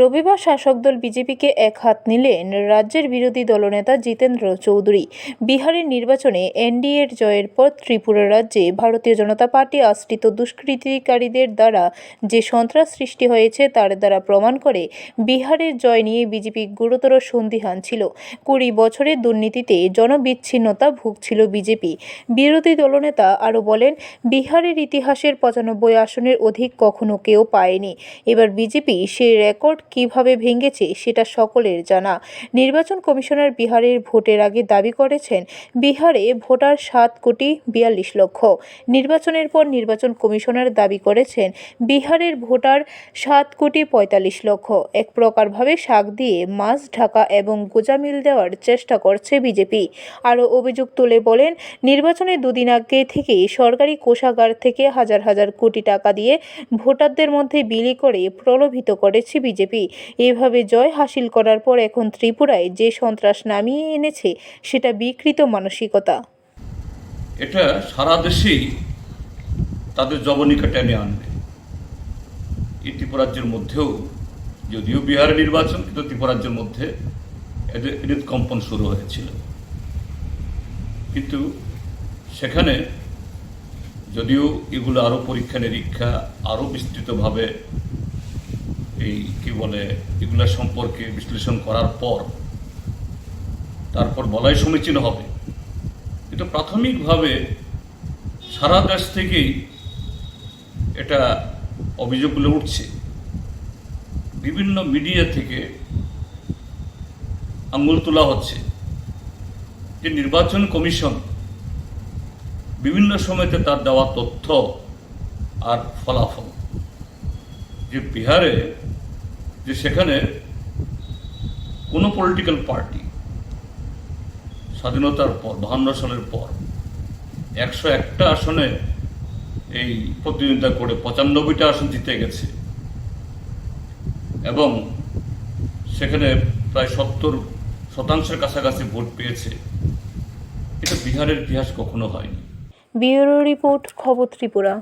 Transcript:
রবিবার শাসক দল বিজেপিকে এক হাত নিলেন রাজ্যের বিরোধী দলনেতা জিতেন্দ্র চৌধুরী। বিহারের নির্বাচনে এনডিএর জয়ের পর ত্রিপুরা রাজ্যে ভারতীয় জনতা পার্টি আশ্রিত দুষ্কৃতিকারীদের দ্বারা যে সন্ত্রাস সৃষ্টি হয়েছে তার দ্বারা প্রমাণ করে বিহারের জয় নিয়ে বিজেপি গুরুতর সন্দিহান ছিল। কুড়ি বছরের দুর্নীতিতে জনবিচ্ছিন্নতা ভুগছিল বিজেপি। বিরোধী দলনেতা আরও বলেন, বিহারের ইতিহাসের পঁচানব্বই আসনের অধিক কখনো কেউ পায়নি। এবার বিজেপি সেই রেকর্ড কীভাবে ভেঙেছে সেটা সকলের জানা। নির্বাচন কমিশনার বিহারের ভোটের আগে দাবি করেছেন, বিহারে ভোটার সাত কোটি বিয়াল্লিশ লক্ষ। নির্বাচনের পর নির্বাচন কমিশনার দাবি করেছেন, বিহারের ভোটার সাত কোটি পঁয়তাল্লিশ লক্ষ। এক প্রকারভাবে শাক দিয়ে মাছ ঢাকা এবং গোজামিল দেওয়ার চেষ্টা করছে বিজেপি। আরও অভিযোগ তুলে বলেন নির্বাচনের দুদিন আগে থেকে সরকারি কোষাগার থেকে হাজার হাজার কোটি টাকা দিয়ে ভোটারদের মধ্যে বিলি করে প্রলোভিত করেছে বিজেপি। এভাবে জয় হাসিল করার পর এখন ত্রিপুরায় যে সন্ত্রাস নামিয়ে এনেছে, সেটা বিকৃত মানসিকতা। এটা সারা দেশেই তাদের জবনিকা টেনে আনবে। এই ত্রিপুরাজ্যের মধ্যেও, যদিও বিহারের নির্বাচন, কিন্তু ত্রিপুরাজ্যের মধ্যে এদের হৃদকম্পন শুরু হয়েছিল। কিন্তু সেখানে যদিও এগুলো আরও পরীক্ষা নিরীক্ষা আরও বিস্তৃতভাবে এই কি বলে, এগুলা সম্পর্কে বিশ্লেষণ করার পর, তারপর বলাই সমীচীন হবে। কিন্তু প্রাথমিকভাবে সারা দেশ থেকেই এটা অভিযোগগুলো উঠছে। বিভিন্ন মিডিয়া থেকে আঙুল তোলা হচ্ছে যে নির্বাচন কমিশন বিভিন্ন সময়তে তার দেওয়া তথ্য আর ফলাফল যে বিহারে, যে সেখানে কোনো পলিটিক্যাল পার্টি স্বাধীনতার পর, বাহান্ন সালের পর, একশো একটা আসনে এই প্রতিদ্বন্দ্বিতা করে পঁচানব্বইটা আসন জিতে গেছে। এবং সেখানে প্রায় সত্তর শতাংশের কাছাকাছি ভোট পেয়েছে। এটা বিহারের ইতিহাস কখনো হয়নি। ব্যুরো রিপোর্ট, খবর ত্রিপুরা।